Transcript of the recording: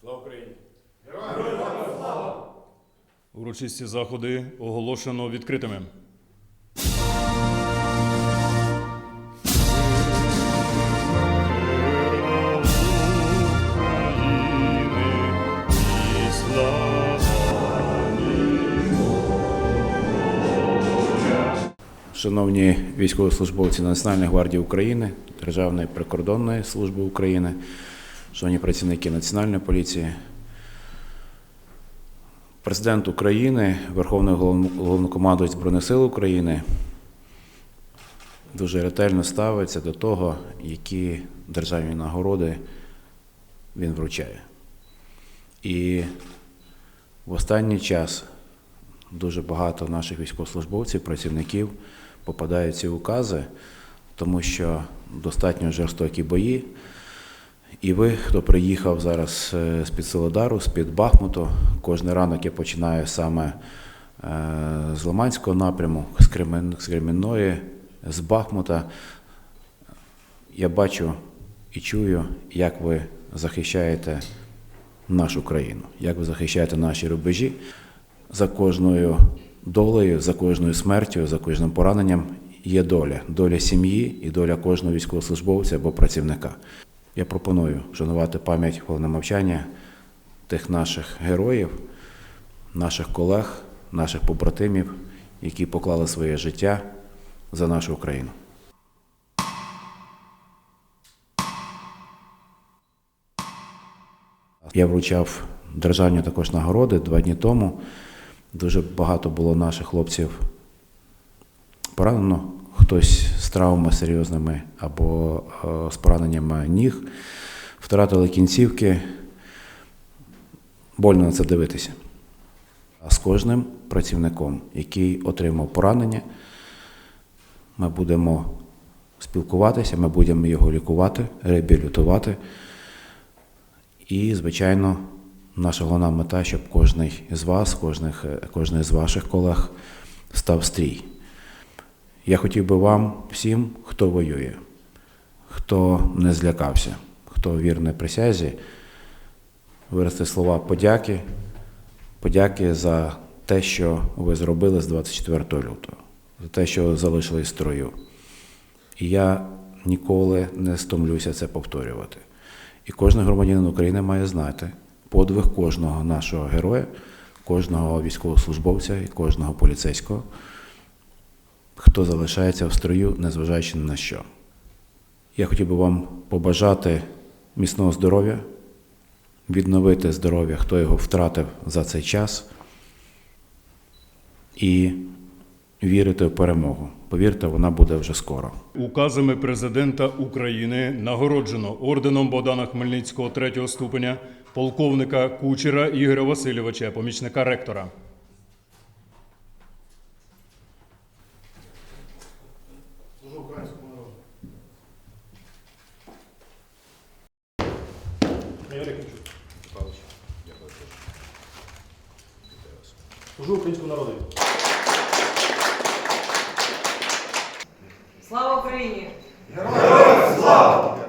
Слава Україні! Героям слава! Урочисті заходи оголошено відкритими. Шановні військовослужбовці Національної гвардії України, Державної прикордонної служби України шановні працівники Національної поліції, президент України, Верховний головно- головнокомандувач Збройних сил України дуже ретельно ставиться до того, які державні нагороди він вручає. І в останній час дуже багато наших військовослужбовців, працівників попадають ці укази, тому що достатньо жорстокі бої. І ви, хто приїхав зараз е, з-під Солодару, з-під Бахмуту, кожен ранок я починаю саме е, з Лиманського напряму, з Кремінної, з Бахмута. Я бачу і чую, як ви захищаєте нашу країну, як ви захищаєте наші рубежі. За кожною долею, за кожною смертю, за кожним пораненням є доля, доля сім'ї і доля кожного військовослужбовця або працівника. Я пропоную вшанувати пам'ять хвилини мовчання тих наших героїв, наших колег, наших побратимів, які поклали своє життя за нашу Україну. Я вручав державні також нагороди два дні тому. Дуже багато було наших хлопців поранено. Хтось з травмами серйозними або е, з пораненнями ніг, втратили кінцівки. Больно на це дивитися. А з кожним працівником, який отримав поранення, ми будемо спілкуватися, ми будемо його лікувати, реабілітувати. І, звичайно, наша головна мета, щоб кожен з вас, кожен з ваших колег став стрій. Я хотів би вам всім, хто воює, хто не злякався, хто вірний присязі, виразити слова подяки, подяки за те, що ви зробили з 24 лютого, за те, що залишились в строю. І я ніколи не стомлюся це повторювати. І кожен громадянин України має знати подвиг кожного нашого героя, кожного військовослужбовця і кожного поліцейського, хто залишається в строю, незважаючи на що. Я хотів би вам побажати міцного здоров'я, відновити здоров'я, хто його втратив за цей час, і вірити в перемогу. Повірте, вона буде вже скоро. Указами президента України нагороджено орденом Богдана Хмельницького третього ступеня полковника Кучера Ігоря Васильовича, помічника ректора. Служу українському народу. Слава Україні! Героям слава!